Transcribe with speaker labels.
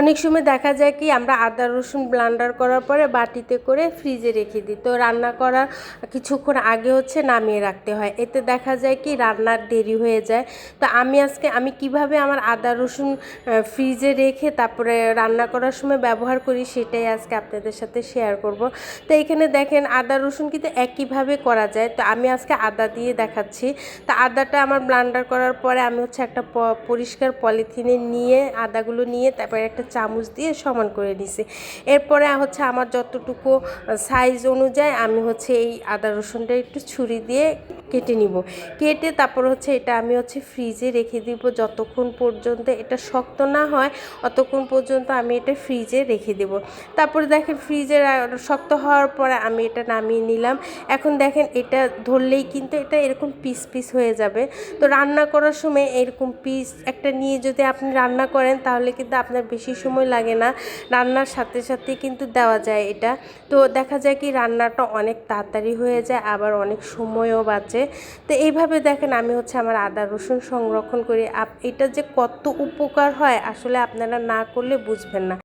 Speaker 1: অনেক সময় দেখা যায় কি, আমরা আদা, রসুন ব্লান্ডার করার পরে বাটিতে করে ফ্রিজে রেখে দিই। তো রান্না করার কিছুক্ষণ আগে হচ্ছে নামিয়ে রাখতে হয়। এতে দেখা যায় কি রান্নার দেরি হয়ে যায়। তো আমি আজকে, আমি কীভাবে আমার আদা, রসুন ফ্রিজে রেখে তারপরে রান্না করার সময় ব্যবহার করি সেটাই আজকে আপনাদের সাথে শেয়ার করব। তো এখানে দেখেন, আদা, রসুন কিন্তু একইভাবে করা যায়। তো আমি আজকে আদা দিয়ে দেখাচ্ছি। তো আদাটা আমার ব্লান্ডার করার পরে আমি হচ্ছে একটা পরিষ্কার পলিথিনে নিয়ে আদাগুলো নিয়ে তারপরে একটা চামচ দিয়ে সমান করে নিছি। এরপরে হচ্ছে আমার যতটুকু সাইজ অনুযায়ী আমি হচ্ছে এই আদা রসুনটা একটু ছুরি দিয়ে কেটে নিব। কেটে তারপর হচ্ছে এটা আমি হচ্ছে ফ্রিজে রেখে দিব যতক্ষণ পর্যন্ত এটা শক্ত না হয়, অতক্ষণ পর্যন্ত আমি এটা ফ্রিজে রেখে দেব। তারপরে দেখেন ফ্রিজে শক্ত হওয়ার পরে আমি এটা নামিয়ে নিলাম। এখন দেখেন এটা ধরলেই কিন্তু এটা এরকম পিস পিস হয়ে যাবে। তো রান্না করার সময় এরকম পিস একটা নিয়ে যদি আপনি রান্না করেন তাহলে কিন্তু আপনার বেশি সময় লাগে না। রান্নার সাথে সাথে কিন্তু দেওয়া যায় এটা। তো দেখা যায় কি রান্নাটা অনেক তাড়াতাড়ি হয়ে যায়, আবার অনেক সময়ও বাঁচে। তো এইভাবে দেখেন আমি হচ্ছে আমার আদা, রসুন সংরক্ষণ করি। আপ, এটা যে কত উপকার হয় আসলে আপনারা না করলে বুঝবেন না।